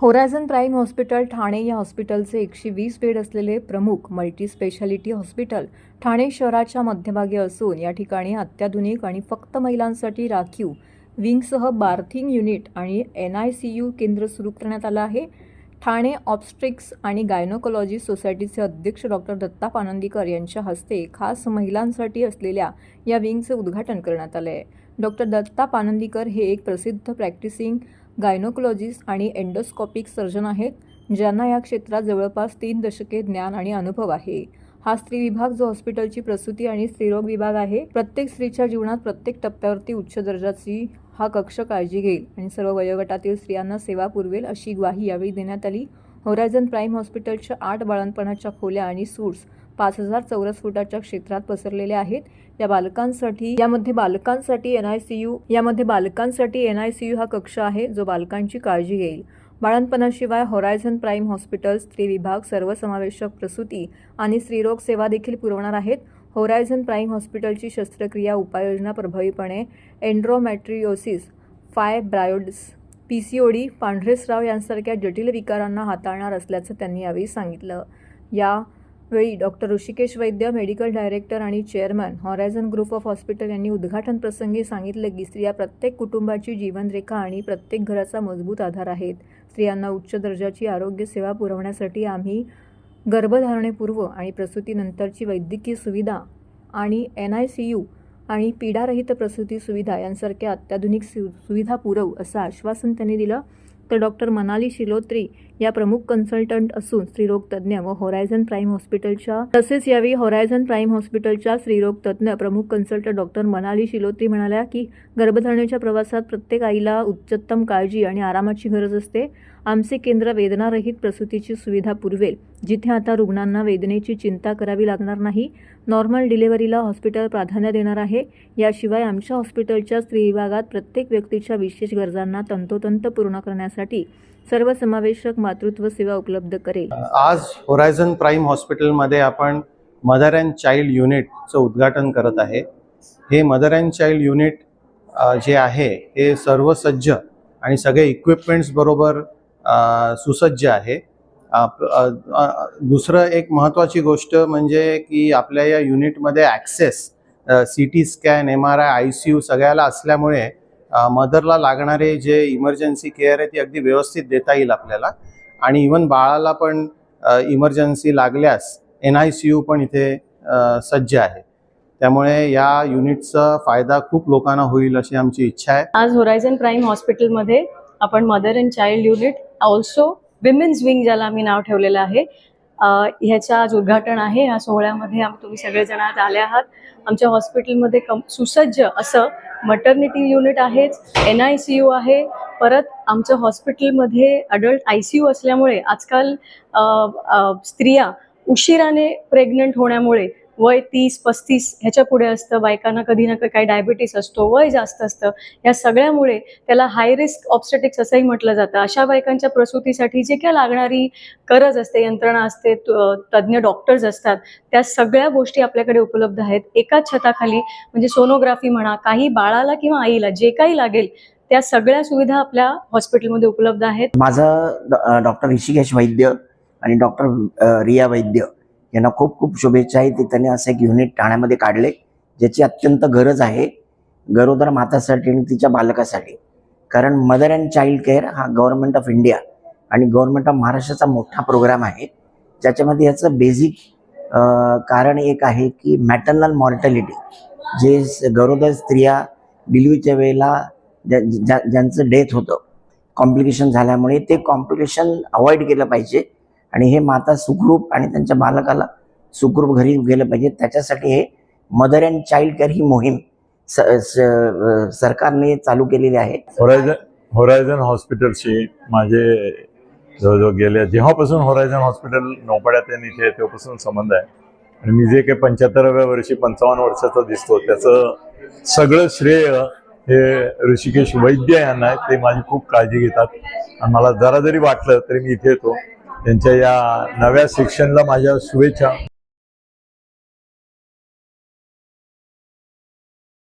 Horizon prime hospital Thane या हॉस्पिटलचे एकशे वीस बेड असलेले प्रमुख मल्टी स्पेशालिटी हॉस्पिटल ठाणे शहराच्या मध्यभागी असून या ठिकाणी अत्याधुनिक आणि फक्त महिलांसाठी राखीव विंगसह बार्थिंग युनिट आणि एन आय सी यू केंद्र सुरू करण्यात आलं आहे. ठाणे ऑब्स्ट्रिक्स आणि गायनोकॉलॉजी सोसायटीचे अध्यक्ष डॉक्टर दत्ता पानंदीकर यांच्या हस्ते खास महिलांसाठी असलेल्या या विंगचे उद्घाटन करण्यात आलं आहे डॉक्टर दत्ता पानंदीकर हे एक प्रसिद्ध प्रॅक्टिसिंग गायनोकोलॉजिस्ट आणि एंडोस्कॉपिक सर्जन आहेत ज्यांना या क्षेत्रात जवळपास तीन दशके ज्ञान आणि अनुभव आहे. हा स्त्री विभाग जो हॉस्पिटलची प्रसूती आणि स्त्रीरोग विभाग आहे प्रत्येक स्त्रीच्या जीवनात प्रत्येक टप्प्यावरती उच्च दर्जाची हा कक्ष काळजी घेईल आणि सर्व वयोगटातील स्त्रियांना सेवा पुरवेल अशी ग्वाही यावेळी देण्यात आली. होरायझन प्राईम हॉस्पिटलच्या आठ बाळणपणाच्या खोल्या आणि सूट्स पाच हजार चौरस फुटाच्या क्षेत्रात पसरलेल्या आहेत. या बालकांसाठी यामध्ये बालकांसाठी एन आय सी यू यामध्ये बालकांसाठी एन आय सी यू हा कक्ष आहे जो बालकांची काळजी घेईल. बाळणपणाशिवाय होरायझन प्राईम हॉस्पिटल स्त्री विभाग सर्वसमावेशक प्रसूती आणि स्त्रीरोग सेवा देखील पुरवणार आहेत. होरायझन प्राईम हॉस्पिटलची शस्त्रक्रिया उपाययोजना प्रभावीपणे endometriosis fibroids P C O D पांढरे स्राव यांसारख्या जटिल विकारांना हाताळणार असल्याचं त्यांनी यावेळी सांगितलं. यावेळी doctor Rishikesh Vaidya medical director आणि chairman Horizon group of hospital यांनी उद्घाटन प्रसंगी सांगितलं की स्त्रिया प्रत्येक कुटुंबाची जीवनरेखा आणि प्रत्येक घराचा मजबूत आधार आहेत. स्त्रियांना उच्च दर्जाची आरोग्य सेवा पुरवण्यासाठी आम्ही गर्भधारणेपूर्व आणि प्रसूतीनंतरची वैद्यकीय सुविधा आणि एन आय सी यू आणि पीडारहित प्रसूती सुविधा यांसारख्या अत्याधुनिक सु सुविधा पुरवू असं आश्वासन त्यांनी दिलं. तर डॉक्टर मनाली शिलोत्री या प्रमुख कन्सल्टंट असून स्त्रीरोग तज्ज्ञ व होरायझन प्राईम हॉस्पिटलच्या तसेच यावेळी होरायझन प्राईम हॉस्पिटलच्या स्त्रीरोग तज्ज्ञ प्रमुख कन्सल्टंट डॉक्टर मनाली शिलोत्री म्हणाल्या की गर्भधारणेच्या प्रवासात प्रत्येक आईला उच्चतम काळजी आणि आरामाची गरज असते. आमचे केंद्र वेदनारहित प्रसूतीची सुविधा पुरवेल जिथे आता रुग्णांना वेदनेची चिंता करावी लागणार नाही. नॉर्मल डिलिव्हरीला हॉस्पिटल प्राधान्य देणार आहे. याशिवाय आमच्या हॉस्पिटलच्या स्त्री विभागात प्रत्येक व्यक्तीच्या विशेष गरजांना तंतोतंत पूर्ण करण्यासाठी सर्वसमावेशक मातृत्व सेवा उपलब्ध करेल. आज होरायझन प्राईम हॉस्पिटलमध्ये आपण मदर अँड चाइल्ड युनिटचं उद्घाटन करत आहे. हे मदर अँड चाइल्ड युनिट जे आहे हे सर्व सज्ज आणि सगळे इक्विपमेंट्स बरोबर सुसज्ज आहे. दुसरं एक महत्त्वाची गोष्ट म्हणजे की आपल्या या युनिटमध्ये access C T scan M R I I C U सगळ्याला असल्यामुळे मदरला लागणारे जे इमर्जन्सी केअर आहे ती अगदी व्यवस्थित देता येईल आपल्याला. आणि इवन बाळाला पण इमर्जन्सी लागल्यास एन आय सी यू पण इथे सज्ज आहे. त्यामुळे या युनिटचा फायदा खूप लोकांना होईल अशी आमची इच्छा आहे. आज होरायझन प्राईम हॉस्पिटलमध्ये आपण mother and child unit also women's wing ज्याला आम्ही नाव ठेवलेलं आहे ह्याच्या आज उद्घाटन आहे. या सोहळ्यामध्ये आम्ही तुम्ही सगळेजण आज आले आहात. आमच्या हॉस्पिटलमध्ये कम सुसज्ज असं मटर्निटी युनिट आहेच. एन आय सी यू आहे. परत आमच्या हॉस्पिटलमध्ये अडल्ट आय सी यू असल्यामुळे आजकाल स्त्रिया उशिराने प्रेग्नंट होण्यामुळे वय तीस पस्तीस ह्याच्या पुढे असतं. बायकांना कधी ना कधी काही डायबिटीस असतो वय जास्त असतं. या सगळ्यामुळे त्याला हाय रिस्क ऑब्स्टेटिक्स असंही म्हटलं जातं. अशा बायकांच्या प्रसूतीसाठी जे काय लागणारी गरज असते यंत्रणा असते तज्ज्ञ डॉक्टर्स असतात त्या सगळ्या गोष्टी आपल्याकडे उपलब्ध आहेत. एकाच छताखाली म्हणजे सोनोग्राफी म्हणा काही बाळाला किंवा आईला जे काही लागेल त्या सगळ्या सुविधा आपल्या हॉस्पिटलमध्ये उपलब्ध आहेत. माझं डॉक्टर ऋषिकेश वैद्य आणि डॉक्टर रिया वैद्य यांना खूप खूप शुभेच्छा. आहे ते त्यांनी असं एक युनिट ठाण्यामध्ये काढले ज्याची अत्यंत गरज आहे. गरोदर मातासाठी आणि तिच्या बालकासाठी. कारण मदर अँड चाइल्ड केअर हा गव्हर्नमेंट ऑफ इंडिया आणि गव्हर्नमेंट ऑफ महाराष्ट्राचा मोठा प्रोग्राम आहे. ज्याच्यामध्ये याचं बेसिक कारण एक आहे की मॅटर्नल मॉर्टॅलिटी जे गरोदर स्त्रिया डिलिव्हरीच्या वेळेला ज्या ज्या- ज्यांचं डेथ होतं कॉम्प्लिकेशन झाल्यामुळे ते कॉम्प्लिकेशन अवॉइड केलं पाहिजे. आणि हे माता सुखरूप आणि त्यांच्या बालकाला सुखरूप घरी गेलं पाहिजे. त्याच्यासाठी हे मदर अँड चाइल्ड केअर ही मोहीम स- स- सरकारने चालू केलेली आहे. होरायझन होरायझन हॉस्पिटलशी माझे जवळजवळ गेल्या जेव्हापासून होरायझन हॉस्पिटल नोपड्यात आणि इथे तेव्हापासून संबंध आहे. आणि मी जे काही पंच्याहत्तराव्या वर्षी पंचावन्न वर्षाचा दिसतो त्याचं सगळं श्रेय हे ऋषिकेश वैद्य यांना आहे ते माझी खूप काळजी घेतात. आणि मला जरा जरी वाटलं तरी मी इथे येतो. त्यांच्या या नव्या सेक्शनला माझ्या शुभेच्छा.